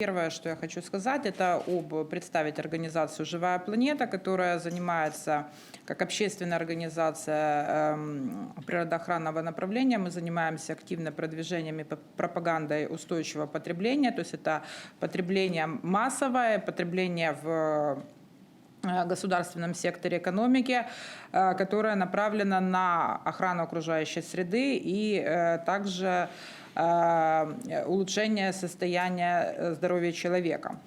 Первое, что я хочу сказать, это об представить организацию «Живая планета», которая занимается как общественная организация эм, природоохранного направления. Мы занимаемся активно продвижением и пропагандой устойчивого потребления, то есть это потребление массовое, потребление в э, государственном секторе экономики, э, которая направлена на охрану окружающей среды и э, также э, улучшение состояния э, здоровья человека.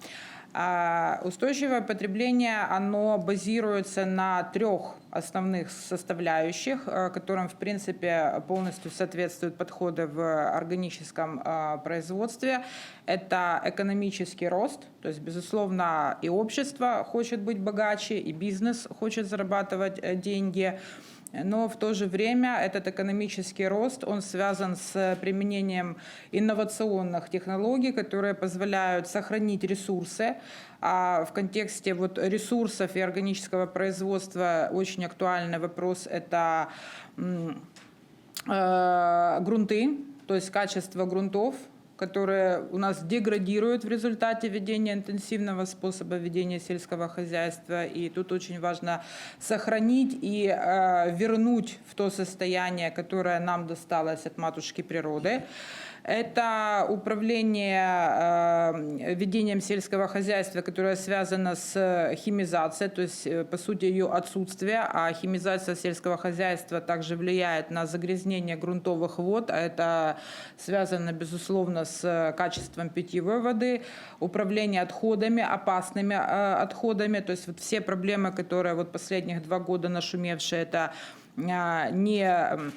А Устойчивое потребление, оно базируется на трех основных составляющих, э, которым, в принципе, полностью соответствуют подходы в органическом э, производстве. Это экономический рост, то есть, безусловно, и общество хочет быть богаче, и бизнес хочет зарабатывать э, деньги. Но в то же время этот экономический рост, он связан с применением инновационных технологий, которые позволяют сохранить ресурсы. А в контексте вот ресурсов и органического производства очень актуальный вопрос – это э, грунты, то есть качество грунтов, которые у нас деградируют в результате ведения интенсивного способа ведения сельского хозяйства. И тут очень важно сохранить и э, вернуть в то состояние, которое нам досталось от матушки природы. Это управление э, ведением сельского хозяйства, которое связано с химизацией, то есть, э, по сути, ее отсутствие. А химизация сельского хозяйства также влияет на загрязнение грунтовых вод, а это связано, безусловно, качеством питьевой воды, управление отходами, опасными э, отходами. То есть вот все проблемы, которые вот последних два года нашумевшие, это э, не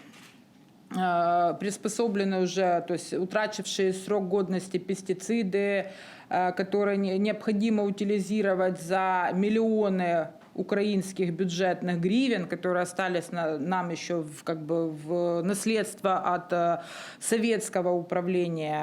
э, приспособлены уже, то есть утрачившие срок годности пестициды, э, которые не- необходимо утилизировать за миллионы украинских бюджетных гривен, которые остались на- нам еще в, как бы в наследство от э, советского управления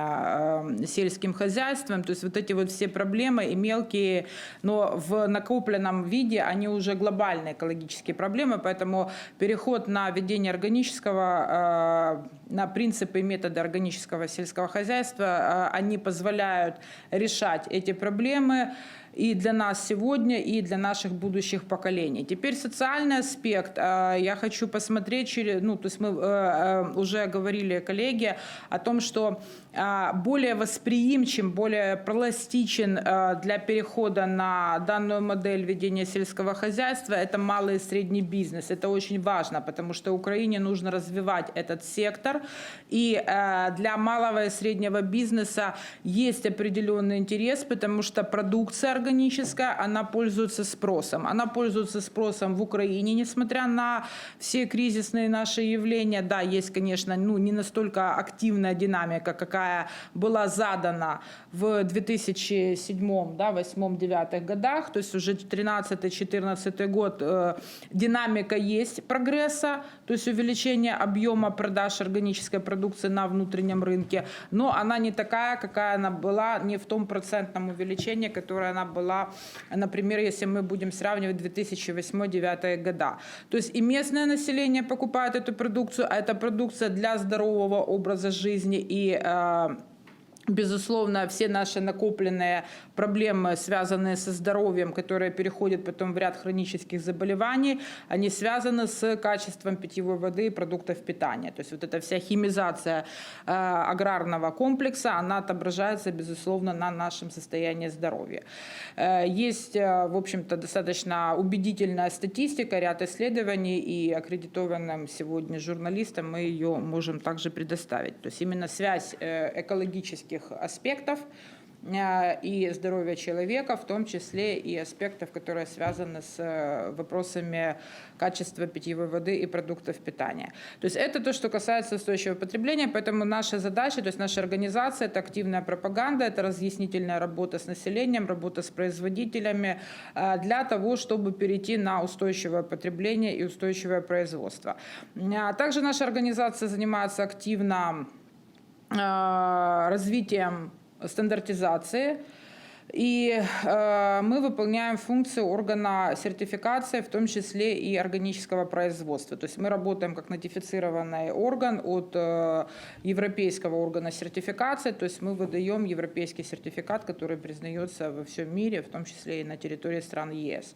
э, сельским хозяйством. То есть вот эти вот все проблемы и мелкие, но в накопленном виде они уже глобальные экологические проблемы, поэтому переход на ведение органического, э, на принципы и методы органического сельского хозяйства, э, они позволяют решать эти проблемы и для нас сегодня, и для наших будущих поколений. Теперь социальный аспект. Э, Я хочу посмотреть через, ну, то есть мы э, э, уже говорили, коллеги, о том, что э, более восприимчив, более пластичен э, для перехода на данную модель ведения сельского хозяйства это малый и средний бизнес. Это очень важно, потому что Украине нужно развивать этот сектор. И для малого и среднего бизнеса есть определенный интерес, потому что продукция органическая, она пользуется спросом. Она пользуется спросом в Украине, несмотря на все кризисные наши явления. Да, есть, конечно, ну, не настолько активная динамика, какая была задана в 2007, да, 8, 9 годах. То есть уже 13-14 год э, динамика есть прогресса, то есть увеличение объема продаж органической продукции на внутреннем рынке, но она не такая, какая она была, не в том процентном увеличении, которое она была, например, если мы будем сравнивать 2008-2009 года. То есть и местное население покупает эту продукцию, а это продукция для здорового образа жизни и э, Безусловно, все наши накопленные проблемы, связанные со здоровьем, которые переходят потом в ряд хронических заболеваний, они связаны с качеством питьевой воды и продуктов питания. То есть вот эта вся химизация э, аграрного комплекса, она отображается, безусловно, на нашем состоянии здоровья. Э, есть, э, в общем-то, достаточно убедительная статистика, ряд исследований, и аккредитованным сегодня журналистам мы ее можем также предоставить. То есть именно связь э, экологических аспектов э, и здоровья человека, в том числе и аспектов, которые связаны с э, вопросами качества питьевой воды и продуктов питания. То есть это то, что касается устойчивого потребления, поэтому наша задача, то есть наша организация, это активная пропаганда, это разъяснительная работа с населением, работа с производителями э, для того, чтобы перейти на устойчивое потребление и устойчивое производство. Также наша организация занимается активно развитием стандартизации И э, мы выполняем функции органа сертификации, в том числе и органического производства. То есть мы работаем как нотифицированный орган от э, европейского органа сертификации, то есть мы выдаем европейский сертификат, который признается во всем мире, в том числе и на территории стран ЕС.